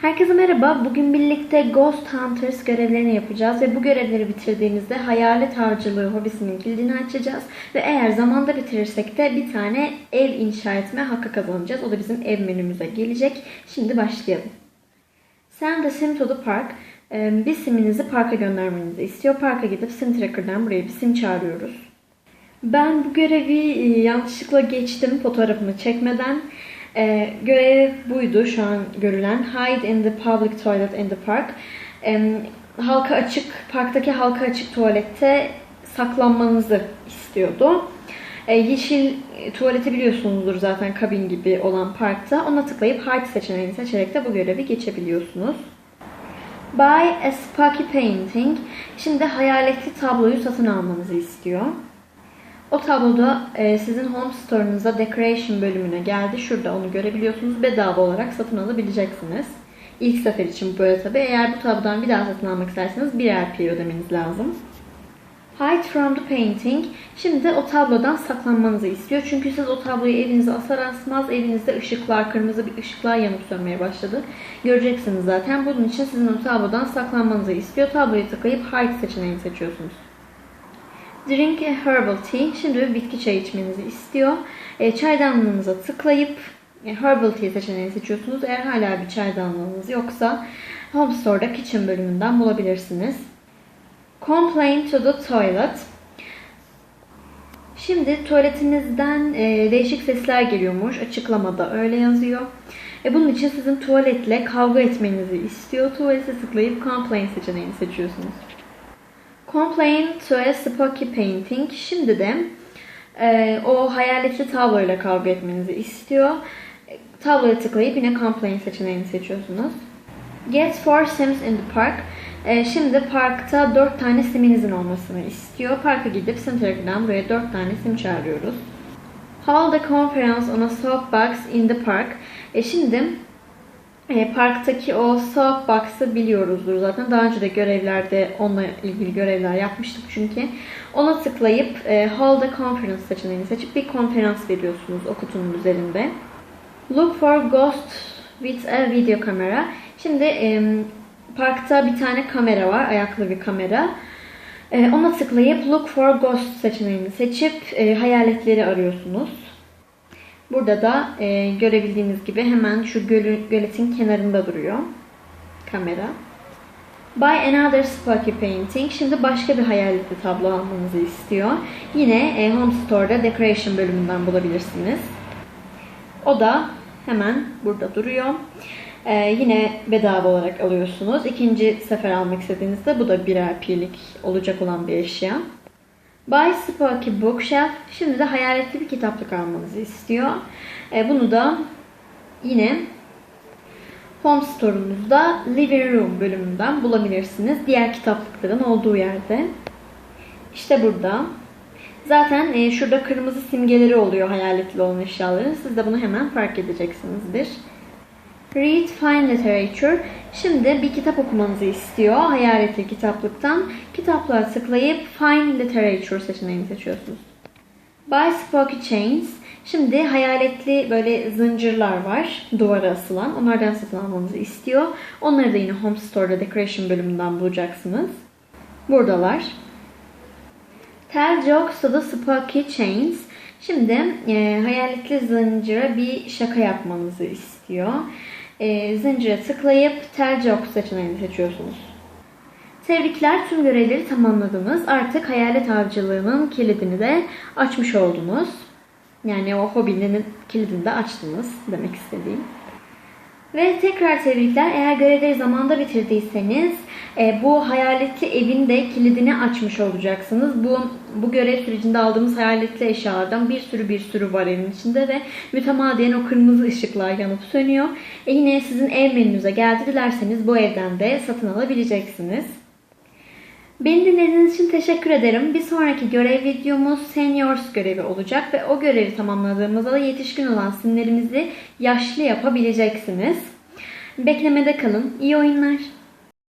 Herkese merhaba. Bugün birlikte Ghost Hunters görevlerini yapacağız ve bu görevleri bitirdiğimizde hayalet avcılığı hobisinin kilidini açacağız ve eğer zamanda bitirirsek de bir tane ev inşa etme hakkı kazanacağız. O da bizim ev menümüze gelecek. Şimdi başlayalım. Send a sim to the park. Ee, Bir siminizi parka göndermenizi istiyor. Parka gidip sim tracker'dan buraya bir sim çağırıyoruz. Ben bu görevi e, yanlışlıkla geçtim fotoğrafını çekmeden. Ee, görev buydu şu an görülen. Hide in the public toilet in the park. Ee, halka açık, parktaki halka açık tuvalette saklanmanızı istiyordu. Ee, yeşil e, tuvaleti biliyorsunuzdur zaten kabin gibi olan parkta. Ona tıklayıp hide seçeneğini seçerek de bu görevi geçebiliyorsunuz. Buy a spooky painting. Şimdi hayaletli tabloyu satın almanızı istiyor. O tabloda e, sizin home store'unuza decoration bölümüne geldi. Şurada onu görebiliyorsunuz. Bedava olarak satın alabileceksiniz. İlk sefer için böyle tabi. Eğer bu tablodan bir daha satın almak isterseniz birer pi ödemeniz lazım. Hide from the painting. Şimdi o tablodan saklanmanızı istiyor. Çünkü siz o tabloyu evinize asar asmaz evinizde ışıklar, kırmızı bir ışıklar yanıp sönmeye başladı. Göreceksiniz zaten. Bunun için sizin o tablodan saklanmanızı istiyor. Tabloyu tıklayıp hide seçeneğini seçiyorsunuz. Drink a herbal tea. Şimdi bir bitki çayı içmenizi istiyor. E, çaydanlığınıza tıklayıp e, herbal tea seçeneğini seçiyorsunuz. Eğer hala bir çaydanlığınız yoksa Home Store'da kitchen bölümünden bulabilirsiniz. Complain to the toilet. Şimdi tuvaletinizden e, değişik sesler geliyormuş. Açıklamada öyle yazıyor. E, bunun için sizin tuvaletle kavga etmenizi istiyor. Tuvalete tıklayıp complain seçeneğini seçiyorsunuz. Complain to a spooky painting. Şimdi de e, o hayaletli tabloyla kavga etmenizi istiyor. Tabloya tıklayıp yine complain seçeneğini seçiyorsunuz. Get four sims in the park. E, şimdi parkta 4 tane siminizin olmasını istiyor. Parka gidip sim track'den buraya 4 tane sim çağırıyoruz. Hold a conference on a soapbox in the park. E, şimdi e, parktaki o soapbox'ı biliyoruzdur zaten. Daha önce de görevlerde onunla ilgili görevler yapmıştık çünkü. Ona tıklayıp e, Hold a Conference seçeneğini seçip bir konferans veriyorsunuz o kutunun üzerinde. Look for Ghost with a video camera. Şimdi e, parkta bir tane kamera var, ayaklı bir kamera. E, ona tıklayıp Look for Ghost seçeneğini seçip e, hayaletleri arıyorsunuz. Burada da e, görebildiğiniz gibi hemen şu gölü, göletin kenarında duruyor kamera. Buy another spooky painting. Şimdi başka bir hayaletli tablo almanızı istiyor. Yine e, Home Store'da Decoration bölümünden bulabilirsiniz. O da hemen burada duruyor. E, yine bedava olarak alıyorsunuz. İkinci sefer almak istediğinizde bu da birer pirlik olacak olan bir eşya. Buy Spooky Bookshelf. Şimdi de hayaletli bir kitaplık almanızı istiyor. E, bunu da yine Home Store'umuzda Living Room bölümünden bulabilirsiniz. Diğer kitaplıkların olduğu yerde. İşte burada. Zaten e, şurada kırmızı simgeleri oluyor hayaletli olan eşyaların. Siz de bunu hemen fark edeceksinizdir. Read Fine Literature. Şimdi bir kitap okumanızı istiyor hayaletli kitaplıktan. Kitaplığa tıklayıp Fine Literature seçeneğini seçiyorsunuz. Buy Spooky Chains. Şimdi hayaletli böyle zincirler var duvara asılan. Onlardan satın almanızı istiyor. Onları da yine Home Store'da Decoration bölümünden bulacaksınız. Buradalar. Tell jokes to the spooky chains. Şimdi e, hayaletli zincire bir şaka yapmanızı istiyor. E, zincire tıklayıp tell jokes seçeneğini seçiyorsunuz. Tebrikler tüm görevleri tamamladınız. Artık hayalet avcılığının kilidini de açmış oldunuz. Yani o hobinin kilidini de açtınız demek istediğim. Ve tekrar tebrikler. Eğer görevleri zamanda bitirdiyseniz e, bu hayaletli evin de kilidini açmış olacaksınız. Bu bu görev sürecinde aldığımız hayaletli eşyalardan bir sürü bir sürü var evin içinde ve mütemadiyen o kırmızı ışıklar yanıp sönüyor. E yine sizin ev menünüze geldi dilerseniz bu evden de satın alabileceksiniz. Beni dinlediğiniz için teşekkür ederim. Bir sonraki görev videomuz Seniors görevi olacak ve o görevi tamamladığımızda da yetişkin olan simlerimizi yaşlı yapabileceksiniz. Beklemede kalın. İyi oyunlar.